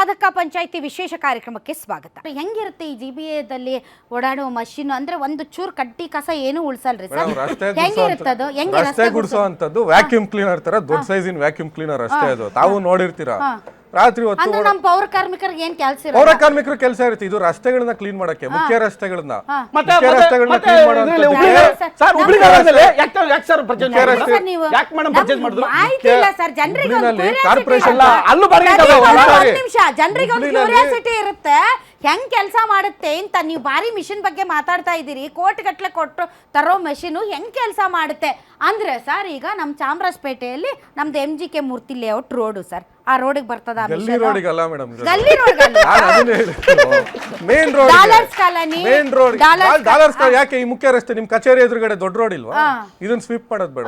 ಸಾಧಕ ಪಂಚಾಯಿತಿ ವಿಶೇಷ ಕಾರ್ಯಕ್ರಮಕ್ಕೆ ಸ್ವಾಗತ. ಹೆಂಗಿರುತ್ತೆ ಈ ಜಿ ಬಿ ಎದಲ್ಲಿ ಓಡಾಡುವ ಮಷೀನ್ ಅಂದ್ರೆ ಒಂದು ಚೂರ್ ಕಟ್ಟಿ ಕಸ ಏನು ಉಳ್ಸಲ್ರಿ ಸರ್? ಮೇಡಮ್ ರಸ್ತೆ ಹೆಂಗಿರುತ್ತದು ಹೆಂಗೆ ರಸ್ತೆ ಗುಡಿಸೋ? ಅಂತದ್ದು ವ್ಯಾಕ್ಯೂಮ್ ಕ್ಲೀನರ್ ತರ ದೊಡ್ಡ ಸೈಜಿನ ವ್ಯಾಕ್ಯೂಮ್ ಕ್ಲೀನರ್ ಅಷ್ಟೇ ಅದು. ತಾವು ನೋಡಿರ್ತೀರಾ? ರಾತ್ರಿ ಹೊತ್ತು ಅಂದ್ರೆ ನಮ್ಮ ಪೌರ ಕಾರ್ಮಿಕರಿಗೆ ಏನ್ ಕೆಲಸ ಇರೋ ಪೌರ ಕಾರ್ಮಿಕರ ಕೆಲಸ ಇರುತ್ತೆ. ಇದು ರಸ್ತೆಗಳನ್ನ ಕ್ಲೀನ್ ಮಾಡಕ್ಕೆ ಮುಖ್ಯ ರಸ್ತೆಗಳನ್ನ. ಮತ್ತೆ ಮುಖ್ಯ ರಸ್ತೆಗಳನ್ನ ಮತ್ತೆ ಕ್ಲೀನ್ ಇದ್ರಲ್ಲಿ ಹುಬ್ಳಿ ಸರ್, ಸರ್ ಹುಬ್ಳಿ ನಮ್ಮ ಧಾರವಾಡದಲ್ಲಿ ಯಾಕೆ ಯಾಕೆ ಸರ್ ಪರ್ಚೇಸ್ ಮುಖ್ಯ ರಸ್ತೆ- ಸರ್ ನೀವು ಯಾಕೆ ಮೇಡಮ್ ಪರ್ಚೇಸ್ ಮಾಡಿದ್ರು? ಮಾಹಿತಿ ಇಲ್ಲ ಸರ್ ಜನರಿಗೆ ಹುಬ್ಳಿನಲ್ಲಿ ಕಾರ್ಪೊರೇಷನ್. ಅಲ್ಲ, ಅಲ್ಲೂ ಬಾಡಿಗೆ. ಒಂದ್ ನಿಮಿಷ ಜನರಿಗೆ ಒಂದು ಹುಬ್ಳಿನಲ್ಲಿ- ಕ್ಯೂರಿಯಾಸಿಟಿ ಇರುತ್ತೆ. ಹೆಂಗ್ ಕೆಲಸ ಮಾಡುತ್ತೆ ಅಂತ ನೀವು ಬಾರಿ ಮಿಷಿನ್ ಬಗ್ಗೆ ಮಾತಾಡ್ತಾ ಇದ್ದೀರಿ. ಕೋಟ್ ಗಟ್ಟಲೆ ಕೊಟ್ಟು ತರೋ ಮೆಷಿನು ಹೆಂಗ್ ಕೆಲಸ ಮಾಡುತ್ತೆ? ಅಂದ್ರೆ ಸರ್ ಈಗ ನಮ್ಮ ಚಾಮರಾಜಪೇಟೆಯಲ್ಲಿ ನಮ್ದು M G K Murthy layout road sir. ಆ ರೋಡಿಗೆ ಬರ್ತದ ಗಲ್ಲಿ ರೋಡಿಗಲ್ಲ ಮೇಡಮ್ ಗಲ್ಲಿ road main road Dollars colony, main road. Dollars dollars ಯಾಕೆ ಈ ಮುಖ್ಯ ರಸ್ತೆ ನಿಮ್ ಕಚೇರಿ ಎದುರುಗಡೆ ದೊಡ್ಡ ರೋಡ್ ಇಲ್ವಾ? ಇದನ್ನ ಸ್ವೀಪ್ ಮಾಡೋದ್ ಬೇಡ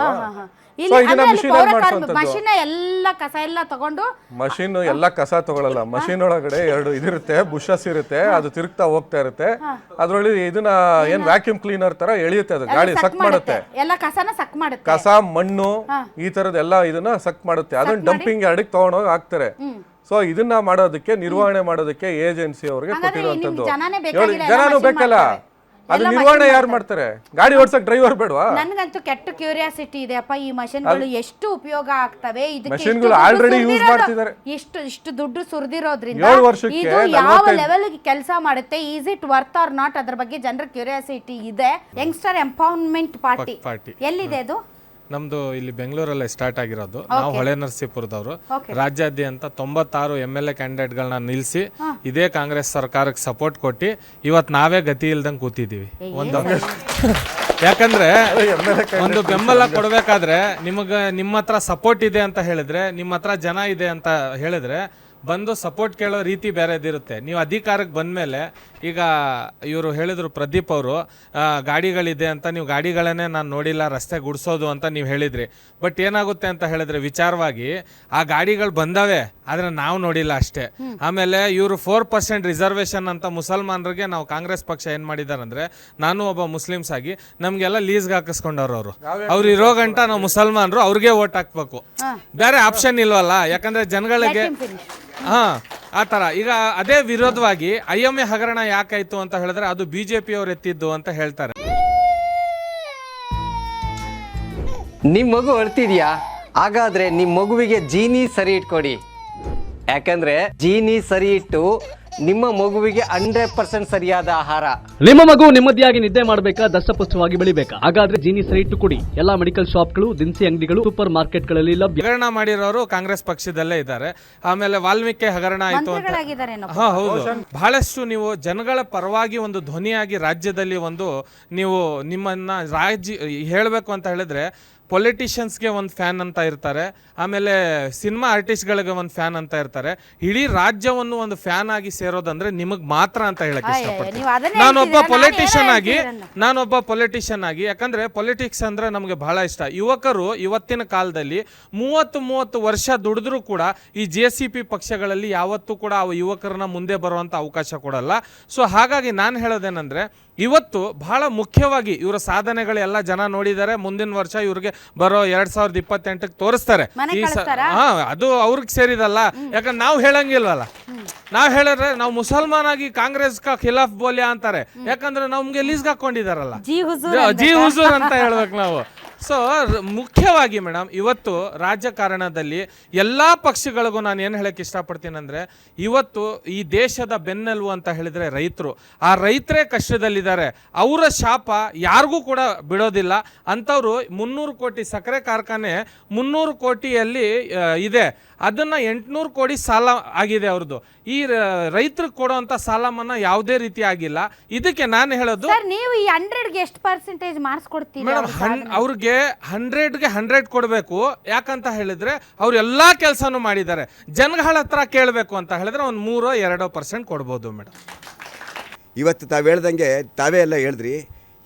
ಮಿಷಿನ್ ಎಲ್ಲ ಕಸ ಎಲ್ಲ ತಗೊಂಡು ಮಷೀನ್ ಎಲ್ಲ ಕಸ ತಗೊಳಲ್ಲ. ಮಷೀನ್ ಒಳಗಡೆ ಎರಡು ಇದಿರುತ್ತೆ ಬುಷಸ್ ಇರುತ್ತೆ ಅದು ತಿರುಗ್ತಾ ಹೋಗ್ತಾ ಇರುತ್ತೆ. ಅದ್ರೊಳಗೆ ಇದನ್ನ ಏನ್? ವ್ಯಾಕ್ಯೂಮ್ ಕ್ಲೀನರ್ ತರ ಎಳೆಯುತ್ತೆ ಅದು ಗಾಳಿ ಸಕ್ ಮಾಡುತ್ತೆ. ಎಲ್ಲ ಕಸನ ಸಕ್ ಮಾಡುತ್ತೆ. ಕಸ ಮಣ್ಣು ಈ ತರದ ಎಲ್ಲ ಇದನ್ನ ಸಕ್ ಮಾಡುತ್ತೆ. ಅದನ್ನ ಡಂಪಿಂಗ್ ಯಾರ್ಡಿಗೆ ತಗೊಂಡೋಗಿ ಹಾಕ್ತಾರೆ. ಸೊ ಇದನ್ನ ಮಾಡೋದಕ್ಕೆ ನಿರ್ವಹಣೆ ಮಾಡೋದಕ್ಕೆ ಏಜೆನ್ಸಿ ಅವ್ರಿಗೆ ಕೊಟ್ಟಿರುವಂತದ್ದು ಜನನೇ ಬೇಕಲ್ಲ. ಅದು ಎಲ್ಲ ನಿರ್ವಹಣೆ machine ಯಾರು ಮಾಡ್ತಾರೆ. ಗಾಡಿ ಓಡ್ಸಕ್ ಡ್ರೈವರ್ ಬೇಡವಾ? ನನಗಂತೂ ಕೆಟ್ಟ ಕ್ಯೂರಿಯಾಸಿಟಿ ಇದೆ. ಅಪ್ಪ ಈ ಮಷಿನ್ಗಳು ಎಷ್ಟು ಉಪಯೋಗ ಆಗ್ತವೆ? ಇದಕ್ಕೆ Machine ಎಷ್ಟು ಗಳು ದುಡ್ಡು already use ಸುರ್ದಿರೋದು- ಮಾಡ್ತಿದ್ದಾರೆ. ಇಷ್ಟು ಇಷ್ಟು ದುಡ್ಡು ಸುರಿದಿರೋದ್ರಿಂದ ಏಳು ವರ್ಷಕ್ಕೆ ಇದು ಯಾವ ನಲವತ್ತೈದು- ಲೆವೆಲ್ ಕೆಲಸ ಮಾಡುತ್ತೆ? Is it worth or not ಅದ್ರ ಬಗ್ಗೆ ಜನರ ಕ್ಯೂರಿಯಾಸಿಟಿ ಇದೆ. Youngster empowerment party party. ಎಲ್ಲಿದೆ ಅದು? ನಮ್ದು ಇಲ್ಲಿ ಬೆಂಗಳೂರಲ್ಲೇ ಸ್ಟಾರ್ಟ್ ಆಗಿರೋದು. ನಾವು ಹೊಳೆ ನರಸೀಪುರದವರು. ರಾಜ್ಯಾದ್ಯಂತ ತೊಂಬತ್ತಾರು ಎಂ ಎಲ್ ಎ ಕ್ಯಾಂಡಿಡೇಟ್ಗಳನ್ನ ನಿಲ್ಲಿಸಿ ಇದೇ ಕಾಂಗ್ರೆಸ್ ಸರ್ಕಾರಕ್ಕೆ ಸಪೋರ್ಟ್ ಕೊಟ್ಟು ಇವತ್ತು ನಾವೇ ಗತಿ ಇಲ್ದಂಗೆ ಕೂತಿದ್ದೀವಿ ಒಂದು ಯಾಕಂದ್ರೆ ಒಂದು ಬೆಂಬಲ ಕೊಡಬೇಕಾದ್ರೆ ನಿಮಗೆ ನಿಮ್ಮ ಹತ್ರ ಸಪೋರ್ಟ್ ಇದೆ ಅಂತ ಹೇಳಿದ್ರೆ ನಿಮ್ಮ ಹತ್ರ ಜನ ಇದೆ ಅಂತ ಹೇಳಿದ್ರೆ ಬಂದು ಸಪೋರ್ಟ್ ಕೇಳೋ ರೀತಿ ಬೇರೆದಿರುತ್ತೆ ನೀವು ಅಧಿಕಾರಕ್ಕೆ ಬಂದಮೇಲೆ ಈಗ ಇವರು ಹೇಳಿದ್ರು ಪ್ರದೀಪ್ ಅವರು ಗಾಡಿಗಳಿದೆ ಅಂತ ನೀವು ಗಾಡಿಗಳನ್ನೇ ನಾನು ನೋಡಿಲ್ಲ ರಸ್ತೆ ಗುಡಿಸೋದು ಅಂತ ನೀವು ಹೇಳಿದ್ರಿ. ಬಟ್ ಏನಾಗುತ್ತೆ ಅಂತ ಹೇಳಿದ್ರೆ ವಿಚಾರವಾಗಿ ಆ ಗಾಡಿಗಳು ಬಂದವೆ ಆದರೆ ನಾವು ನೋಡಿಲ್ಲ ಅಷ್ಟೇ. ಆಮೇಲೆ ಇವರು ಫೋರ್ ಪರ್ಸೆಂಟ್ ರಿಸರ್ವೇಷನ್ ಅಂತ ಮುಸಲ್ಮಾನರಿಗೆ ನಾವು ಕಾಂಗ್ರೆಸ್ ಪಕ್ಷ ಏನು ಮಾಡಿದ್ದಾರೆ ಅಂದರೆ ನಾನು ಒಬ್ಬ ಮುಸ್ಲಿಮ್ಸ್ ಆಗಿ ನಮಗೆಲ್ಲ ಲೀಸ್ಗೆ ಹಾಕಿಸ್ಕೊಂಡವ್ರು ಅವರು. ಅವ್ರು ಇರೋ ಗಂಟ ನಾವು ಮುಸಲ್ಮಾನರು ಅವ್ರಿಗೆ ಓಟ್ ಹಾಕ್ಬೇಕು. ಬೇರೆ ಆಪ್ಷನ್ ಇಲ್ವಲ್ಲ ಯಾಕಂದ್ರೆ ಜನಗಳಿಗೆ ಹಾ, ಆ ಥರ ಈಗ ಅದೇ ವಿರೋಧವಾಗಿ ಐ ಎಂ ಎ ಹಗರಣ ಯಾಕಾಯಿತು ಅಂತ ಹೇಳಿದ್ರೆ ಅದು ಬಿ ಜೆ ಪಿ ಅವ್ರು ಎತ್ತಿದ್ದು ಅಂತ ಹೇಳ್ತಾರೆ. ನಿಮ್ಮ ಮಗು ಅಳ್ತಿದ್ಯಾ? ಹಾಗಾದ್ರೆ ನಿಮ್ಮ ಮಗುವಿಗೆ ಜೀನಿ ಸರಿ ಇಟ್ಕೊಡಿ. ಯಾಕಂದ್ರೆ ಜೀನಿ ಸರಿ ಇಟ್ಟು ನಿಮ್ಮ ಮಗುವಿಗೆ ಹಂಡ್ರೆಡ್ ಪರ್ಸೆಂಟ್ ಸರಿಯಾದ ಆಹಾರ. ನಿಮ್ಮ ಮಗು ನೆಮ್ಮದಿಯಾಗಿ ನಿದ್ದೆ ಮಾಡಬೇಕಾ ದಷ್ಟಪುಷ್ಟವಾಗಿ ಬೆಳಿಬೇಕಾ? ಹಾಗಾದ್ರೆ ಜೀನಿ ಸೈಟ್ ಕುಡಿ. ಕೊಡಿ ಎಲ್ಲಾ ಮೆಡಿಕಲ್ ಶಾಪ್ಗಳು ದಿನಸಿ ಅಂಗಡಿಗಳು ಸೂಪರ್ ಮಾರ್ಕೆಟ್ಗಳಲ್ಲಿ ಲಭ್ಯ. ಹಗರಣ ಮಾಡಿರೋರು ಕಾಂಗ್ರೆಸ್ ಪಕ್ಷದಲ್ಲೇ ಇದ್ದಾರೆ. ಆಮೇಲೆ ವಾಲ್ಮೀಕಿ ಹಗರಣ ಆಯ್ತು ಅಂತ. ಮಂತ್ರಿಗಳಾಗಿದ್ದಾರೇನೋ ಹಾ ಹೌದು. ಬಹಳಷ್ಟು ನೀವು ಜನಗಳ ಪರವಾಗಿ ಒಂದು ಧ್ವನಿಯಾಗಿ ರಾಜ್ಯದಲ್ಲಿ ಒಂದು ನೀವು ನಿಮ್ಮನ್ನ ರಾಜ್ಯ ಹೇಳಬೇಕು ಅಂತ ಹೇಳಿದ್ರೆ ಪೊಲಿಟಿಷಿಯನ್ಸ್ಗೆ ಒಂದು ಫ್ಯಾನ್ ಅಂತ ಇರ್ತಾರೆ ಆಮೇಲೆ ಸಿನಿಮಾ ಆರ್ಟಿಸ್ಟ್ಗಳಿಗೆ ಒಂದು ಫ್ಯಾನ್ ಅಂತ ಇರ್ತಾರೆ. ಇಡೀ ರಾಜ್ಯವನ್ನು ಒಂದು ಫ್ಯಾನ್ ಆಗಿ ಸೇರೋದಂದ್ರೆ ನಿಮಗೆ ಮಾತ್ರ ಅಂತ ಹೇಳಕ್ ಇಷ್ಟಪಡ್ತೀನಿ. ನಾನೊಬ್ಬ ಪೊಲಿಟಿಷಿಯನ್ ಆಗಿ. ನಾನೊಬ್ಬ ಪೊಲಿಟಿಷಿಯನ್ ಆಗಿ ಯಾಕಂದ್ರೆ ಪೊಲಿಟಿಕ್ಸ್ ಅಂದ್ರೆ ನಮಗೆ ಬಹಳ ಇಷ್ಟ. ಯುವಕರು ಇವತ್ತಿನ ಕಾಲದಲ್ಲಿ ಮೂವತ್ತು ಮೂವತ್ತು ವರ್ಷ ದುಡಿದ್ರೂ ಕೂಡ ಈ ಜೆ ಸಿ ಪಿ ಪಕ್ಷಗಳಲ್ಲಿ ಯಾವತ್ತೂ ಕೂಡ ಆ ಯುವಕರನ್ನ ಮುಂದೆ ಬರುವಂತ ಅವಕಾಶ ಕೊಡಲ್ಲ. ಸೊ ಹಾಗಾಗಿ ನಾನು ಹೇಳೋದೇನಂದ್ರೆ ಇವತ್ತು ಬಹಳ ಮುಖ್ಯವಾಗಿ ಇವರ ಸಾಧನೆಗಳೆಲ್ಲ ಜನ ನೋಡಿದ್ದಾರೆ. ಮುಂದಿನ ವರ್ಷ ಇವ್ರಿಗೆ ಬರೋ ಎರಡ್ ಸಾವಿರದ ಇಪ್ಪತ್ತೆಂಟಕ್ಕೆ ತೋರಿಸ್ತಾರೆ. ಈ ಸ- ಹಾ ಅದು ಅವ್ರಿಗೆ ಸೇರಿದಲ್ಲ. ಯಾಕಂದ್ರೆ ನಾವು ಹೇಳಂಗಿಲ್ವಲ್ಲ. ನಾವು ಹೇಳಿದ್ರೆ ನಾವು ಮುಸಲ್ಮಾನ್ ಆಗಿ ಕಾಂಗ್ರೆಸ್ ಕಾ ಖಿಲಾಫ್ ಬೋಲ್ಯಾ ಅಂತಾರೆ. ಯಾಕಂದ್ರೆ ನಮ್ಗೆ ಲೀಸ್ಗೆ ಹಾಕೊಂಡಿದಾರಲ್ಲ. ಜಿ ಹುಜೂರ್ ಜಿ ಹುಜೂರ್ ಅಂತ ಹೇಳ್ಬೇಕು ನಾವು. ಸೊ ಮುಖ್ಯವಾಗಿ ಮೇಡಮ್, ಇವತ್ತು ರಾಜಕಾರಣದಲ್ಲಿ ಎಲ್ಲ ಪಕ್ಷಗಳಿಗೂ ನಾನು ಏನು ಹೇಳಕ್ಕೆ ಇಷ್ಟಪಡ್ತೀನಿ ಅಂದ್ರೆ, ಇವತ್ತು ಈ ದೇಶದ ಬೆನ್ನೆಲುಬು ಅಂತ ಹೇಳಿದರೆ ರೈತರು. ಆ ರೈತರೇ ಕಷ್ಟದಲ್ಲಿದ್ದಾರೆ. ಅವರ ಶಾಪ ಯಾರಿಗೂ ಕೂಡ ಬಿಡೋದಿಲ್ಲ. ಅಂಥವ್ರು ಮುನ್ನೂರು ಕೋಟಿ ಸಕ್ಕರೆ ಕಾರ್ಖಾನೆ ಮುನ್ನೂರು ಕೋಟಿಯಲ್ಲಿ ಇದೆ. ಅದನ್ನ ಎಂಟುನೂರು ಕೋಟಿ ಸಾಲ ಆಗಿದೆ ಅವ್ರದ್ದು. ಈ ರೈತರಿಗೆ ಕೊಡುವಂಥ ಸಾಲ ಮನ್ನಾ ಯಾವುದೇ ರೀತಿ ಆಗಿಲ್ಲ. ಇದಕ್ಕೆ ನಾನು ಹೇಳೋದು ಸರ್ ನೀವು ಈ ಹಂಡ್ರೆಡ್ಗೆ ಎಷ್ಟು ಪರ್ಸೆಂಟೇಜ್ ಮಾರ್ಕ್ಸ್ ಕೊಡ್ತೀವಿ ಮೇಡಮ್ ಹನ್ ಅವ್ರಿಗೆ ಹಂಡ್ರೆಡ್ಗೆ ಹಂಡ್ರೆಡ್ ಕೊಡಬೇಕು. ಯಾಕಂತ ಹೇಳಿದ್ರೆ ಅವ್ರು ಎಲ್ಲ ಕೆಲಸನೂ ಮಾಡಿದ್ದಾರೆ. ಜನಗಳ ಹತ್ರ ಕೇಳಬೇಕು ಅಂತ ಹೇಳಿದ್ರೆ ಒಂದು ಮೂರೋ ಎರಡೋ ಪರ್ಸೆಂಟ್ ಕೊಡ್ಬೋದು ಮೇಡಮ್. ಇವತ್ತು ತಾವು ಹೇಳ್ದಂಗೆ ತಾವೇ ಎಲ್ಲ ಹೇಳಿದ್ರಿ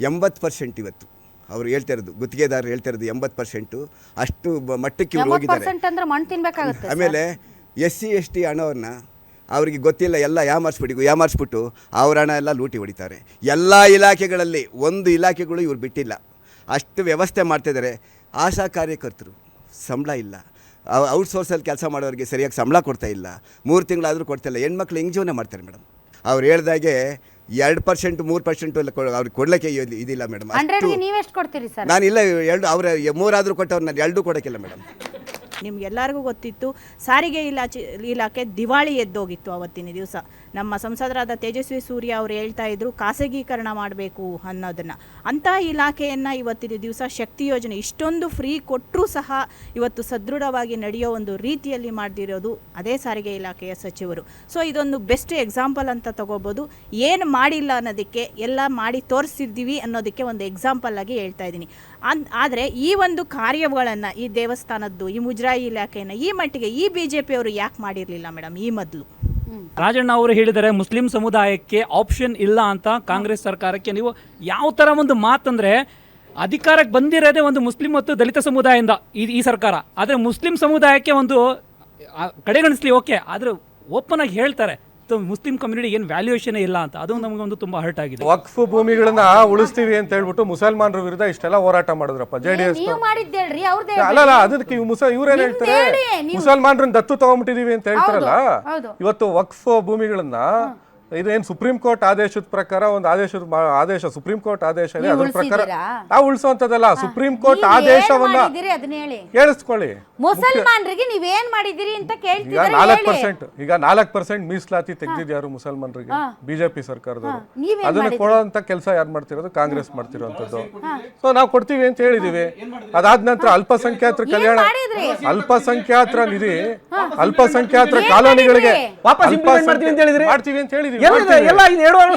ಎಂಬತ್ತು ಪರ್ಸೆಂಟ್ ಇವತ್ತು. ಅವ್ರು ಹೇಳ್ತಾ ಇರೋದು ಗುತ್ತಿಗೆದಾರರು ಹೇಳ್ತಾ ಇರೋದು ಎಂಬತ್ತು ಪರ್ಸೆಂಟು. ಅಷ್ಟು ಬ- ಮಟ್ಟಕ್ಕೆ ಇವ್ರು ಹೋಗಿದ್ದಾರೆ. ಪರ್ಸೆಂಟ್ ಅಂದ್ರೆ ಮಣ್ಣು ತಿನ್ಬೇಕಾಗುತ್ತೆ ಆಮೇಲೆ ಎಸ್ ಸಿ ಎಸ್ ಟಿ ಹಣವನ್ನು ಅವರಿಗೆ ಗೊತ್ತಿಲ್ಲ ಎಲ್ಲ ಯಾಮಾರಿಸ್ಬಿಟ್ಟು ಯಾಮಾರಿಸ್ಬಿಟ್ಟು ಅವ್ರ ಹಣ ಎಲ್ಲ ಲೂಟಿ ಹೊಡಿತಾರೆ. ಎಲ್ಲ ಇಲಾಖೆಗಳಲ್ಲಿ ಒಂದು ಇಲಾಖೆಗಳು ಇವ್ರು ಬಿಟ್ಟಿಲ್ಲ. ಅಷ್ಟು ವ್ಯವಸ್ಥೆ ಮಾಡ್ತಿದ್ದಾರೆ ಆಶಾ ಕಾರ್ಯಕರ್ತರು ಸಂಬಳ ಇಲ್ಲ. ಔಟ್ಸೋರ್ಸಲ್ಲಿ ಕೆಲಸ ಮಾಡೋರಿಗೆ ಸರಿಯಾಗಿ ಸಂಬಳ ಕೊಡ್ತಾ ಇಲ್ಲ. ಮೂರು ತಿಂಗಳಾದರೂ ಕೊಡ್ತಾ ಇಲ್ಲ. ಹೆಣ್ಮಕ್ಳು ಹೆಂಗೆ ಜೀವನ ಮಾಡ್ತಾರೆ ಮೇಡಮ್? ಅವ್ರು ಹೇಳ್ದಾಗೆ ಎರಡು ಪರ್ಸೆಂಟ್ ಮೂರು ಪರ್ಸೆಂಟು ಅವ್ರಿಗೆ ಕೊಡ್ಲಿಕ್ಕೆ ಇದ್- ಇದಿಲ್ಲ ಮೇಡಮ್ ಹಂಡ್ರೆಡ್ಗೆ ನೀವೆಷ್ಟು ಕೊಡ್ತೀರಿ ಸರ್? ನಾನು ಇಲ್ಲ ಎರಡು ಅವ್ರ ಮೂರಾದರೂ ಕೊಟ್ಟವ್ರು ನಾನು ಎರಡೂ ಕೊಡೋಕ್ಕಿಲ್ಲ ಮೇಡಮ್ ನಿಮ್ಗೆಲ್ಲರಿಗೂ ಗೊತ್ತಿತ್ತು ಸಾರಿಗೆ ಇಲಾಖೆ ಇಲಾಖೆ ದಿವಾಳಿ ಎದ್ದೋಗಿತ್ತು ಅವತ್ತಿನ ದಿವಸ. ನಮ್ಮ ಸಂಸದರಾದ ತೇಜಸ್ವಿ ಸೂರ್ಯ ಅವರು ಹೇಳ್ತಾ ಇದ್ರು, ಖಾಸಗೀಕರಣ ಮಾಡಬೇಕು ಅನ್ನೋದನ್ನ. ಅಂಥ ಇಲಾಖೆಯನ್ನು ಇವತ್ತಿನ ದಿವಸ ಶಕ್ತಿ ಯೋಜನೆ ಇಷ್ಟೊಂದು ಫ್ರೀ ಕೊಟ್ಟರೂ ಸಹ ಇವತ್ತು ಸದೃಢವಾಗಿ ನಡೆಯೋ ಒಂದು ರೀತಿಯಲ್ಲಿ ಮಾಡದಿರೋದು ಅದೇ ಸಾರಿಗೆ ಇಲಾಖೆಯ ಸಚಿವರು. ಸೊ ಇದೊಂದು ಬೆಸ್ಟ್ ಎಕ್ಸಾಂಪಲ್ ಅಂತ ತಗೋಬೋದು. ಏನು ಮಾಡಿಲ್ಲ ಅನ್ನೋದಕ್ಕೆ ಎಲ್ಲ ಮಾಡಿ ತೋರಿಸಿದ್ದೀವಿ ಅನ್ನೋದಕ್ಕೆ ಒಂದು ಎಕ್ಸಾಂಪಲ್ ಆಗಿ ಹೇಳ್ತಾ ಇದ್ದೀನಿ. ಅನ್, ಆದರೆ ಈ ಒಂದು ಕಾರ್ಯಗಳನ್ನು ಈ ದೇವಸ್ಥಾನದ್ದು, ಈ ಮುಜರಾಯಿ ಇಲಾಖೆಯನ್ನು ಈ ಮಟ್ಟಿಗೆ ಈ ಬಿ ಜೆ ಪಿಯವರು ಯಾಕೆ ಮಾಡಿರಲಿಲ್ಲ ಮೇಡಮ್ ಈ ಮೊದಲು? ರಾಜಣ್ಣ ಅವರು ಹೇಳಿದರೆ ಮುಸ್ಲಿಂ ಸಮುದಾಯಕ್ಕೆ ಆಪ್ಷನ್ ಇಲ್ಲ ಅಂತ ಕಾಂಗ್ರೆಸ್ ಸರ್ಕಾರಕ್ಕೆ ನೀವು ಯಾವ ಥರ ಒಂದು ಮಾತಂದ್ರೆ ಅಧಿಕಾರಕ್ಕೆ ಬಂದಿರೋದೇ ಒಂದು ಮುಸ್ಲಿಂ ಮತ್ತು ದಲಿತ ಸಮುದಾಯದಿಂದ ಈ ಈ ಸರ್ಕಾರ. ಆದರೆ ಮುಸ್ಲಿಂ ಸಮುದಾಯಕ್ಕೆ ಒಂದು ಕಡೆಗಣಿಸ್ಲಿ, ಓಕೆ. ಆದರೆ ಓಪನ್ ಆಗಿ ಹೇಳ್ತಾರೆ. ಮುಸ್ಲಿಂ ಕಮ್ಯುನಿಟಿ ಏನು ವ್ಯಾಲ್ಯೂಯೇಷನ್ ಇಲ್ಲ ಅಂತ ಅದು ನಮಗೊಂದು ತುಂಬ ಹರ್ಟ್ ಆಗಿದೆ. ವಕ್ಫ್ ಭೂಮಿಗಳನ್ನ ಉಳಿಸ್ತೀವಿ ಅಂತ ಹೇಳ್ಬಿಟ್ಟು ಮುಸಲ್ಮಾನರ ವಿರುದ್ಧ ಇಷ್ಟೆಲ್ಲ ಹೋರಾಟ ಮಾಡಿದ್ರಪ್ಪ ಜೆ ಡಿ ಎಸ್ ನೀವು ಮಾಡಿದ್ದೇಳ್ರಿ ಅವ್ರದೇ ಅಲ್ಲ ಅಲ್ಲ ಅದಕ್ಕೆ ಇವ್ರೇನ್ ಹೇಳ್ತಾರೆ? ಹೇಳಿ, ಮುಸಲ್ಮಾನರನ್ನ ದತ್ತು ತಗೊಂಡ್ಬಿಟ್ಟಿದೀವಿ ಅಂತ ಹೇಳ್ತಾರಲ್ಲ ಹೌದು. ಇವತ್ತು ವಕ್ಫ್ ಭೂಮಿಗಳನ್ನ ಇದೇನ್ ಸುಪ್ರೀಂ ಕೋರ್ಟ್ ಆದೇಶದ ಪ್ರಕಾರ ಒಂದು ಆದೇಶದ ಆದೇಶ ಸುಪ್ರೀಂ ಕೋರ್ಟ್ ಆದೇಶ ಇದೆ ಅದ್ರ ಪ್ರಕಾರ? ನಾವು ಉಳಿಸುವಂತದಲ್ಲ ಸುಪ್ರೀಂ ಕೋರ್ಟ್ ಆದೇಶವನ್ನ ಮಾಡಿದ್ದೀರಿ ಅದನ್ನ ಹೇಳಿ. ಕೇಳಿಸ್ಕೊಳ್ಳಿ ಮುಸಲ್ಮಾನರಿಗೆ ನೀವೇನ್ ಮಾಡಿದಿರಿ ಅಂತ ಈಗ ಕೇಳ್ತಿದ್ದಾರೆ ನಾಲ್ಕು ಪರ್ಸೆಂಟ್ ಈಗ ನಾಲ್ಕು ಪರ್ಸೆಂಟ್ ಮೀಸಲಾತಿ ತೆಗೆದಿದ್ಯಾರು ಮುಸಲ್ಮಾನರಿಗೆ? ಬಿಜೆಪಿ ಸರ್ಕಾರದವರು. ಅದನ್ನ ಕೊಡೋಂತ ಕೆಲಸ ಯಾರು ಮಾಡ್ತಿರೋದು? ಕಾಂಗ್ರೆಸ್ ಮಾಡ್ತಿರೋಂಥದ್ದು. ಸೊ ನಾವು ಕೊಡ್ತೀವಿ ಅಂತ ಹೇಳಿದೀವಿ. ಅದಾದ ನಂತರ ಅಲ್ಪಸಂಖ್ಯಾತರ ಕಲ್ಯಾಣ? ಅಲ್ಪಸಂಖ್ಯಾತರ ನಿಧಿ ಅಲ್ಪಸಂಖ್ಯಾತರ ಕಾಲೋನಿಗಳಿಗೆ ಮಾಡ್ತೀವಿ ಅಂತ ಹೇಳಿದ್ರಿ? ಮಾಡ್ತೀವಿ. ಎಲ್ಲ ಇನ್ನು ಎರಡು ವಾರ